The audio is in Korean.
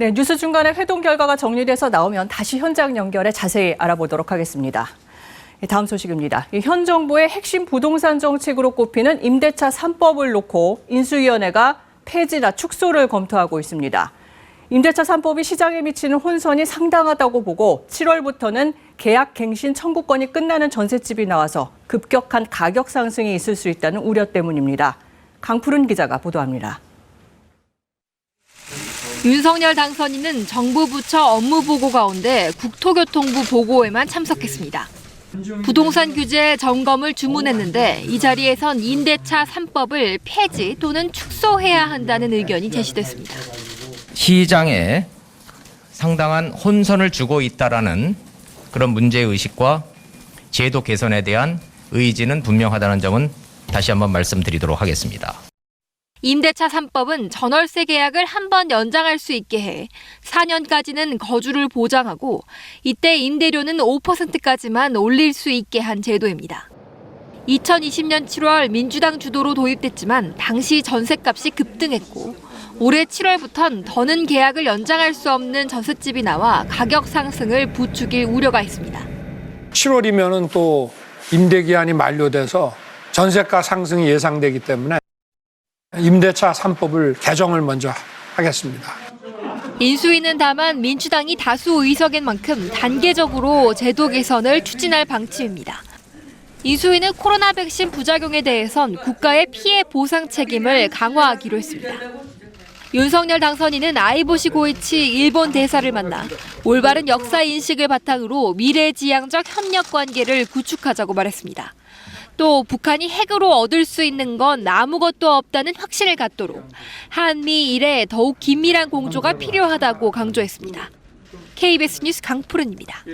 네, 뉴스 중간에 회동 결과가 정리돼서 나오면 다시 현장 연결해 자세히 알아보도록 하겠습니다. 예, 다음 소식입니다. 이현 정부의 핵심 부동산 정책으로 꼽히는 임대차 3법을 놓고 인수위원회가 폐지나 축소를 검토하고 있습니다. 임대차 3법이 시장에 미치는 혼선이 상당하다고 보고 7월부터는 계약 갱신 청구권이 끝나는 전셋집이 나와서 급격한 가격 상승이 있을 수 있다는 우려 때문입니다. 강푸른 기자가 보도합니다. 윤석열 당선인은 정부 부처 업무 보고 가운데 국토교통부 보고에만 참석했습니다. 부동산 규제 점검을 주문했는데 이 자리에선 임대차 3법을 폐지 또는 축소해야 한다는 의견이 제시됐습니다. 시장에 상당한 혼선을 주고 있다라는 그런 문제 의식과 제도 개선에 대한 의지는 분명하다는 점은 다시 한번 말씀드리도록 하겠습니다. 임대차 3법은 전월세 계약을 한 번 연장할 수 있게 해 4년까지는 거주를 보장하고 이때 임대료는 5%까지만 올릴 수 있게 한 제도입니다. 2020년 7월 민주당 주도로 도입됐지만 당시 전셋값이 급등했고 올해 7월부턴 더는 계약을 연장할 수 없는 전셋집이 나와 가격 상승을 부추길 우려가 있습니다. 7월이면은 또 임대 기한이 만료돼서 전세가 상승이 예상되기 때문에 임대차 3법을 개정을 먼저 하겠습니다. 인수위는 다만 민주당이 다수 의석인 만큼 단계적으로 제도 개선을 추진할 방침입니다. 인수위는 코로나 백신 부작용에 대해선 국가의 피해 보상 책임을 강화하기로 했습니다. 윤석열 당선인은 아이보시 고이치 일본 대사를 만나 올바른 역사 인식을 바탕으로 미래지향적 협력 관계를 구축하자고 말했습니다. 또 북한이 핵으로 얻을 수 있는 건 아무것도 없다는 확신을 갖도록 한미 일에 더욱 긴밀한 공조가 필요하다고 강조했습니다. KBS 뉴스 강푸른입니다.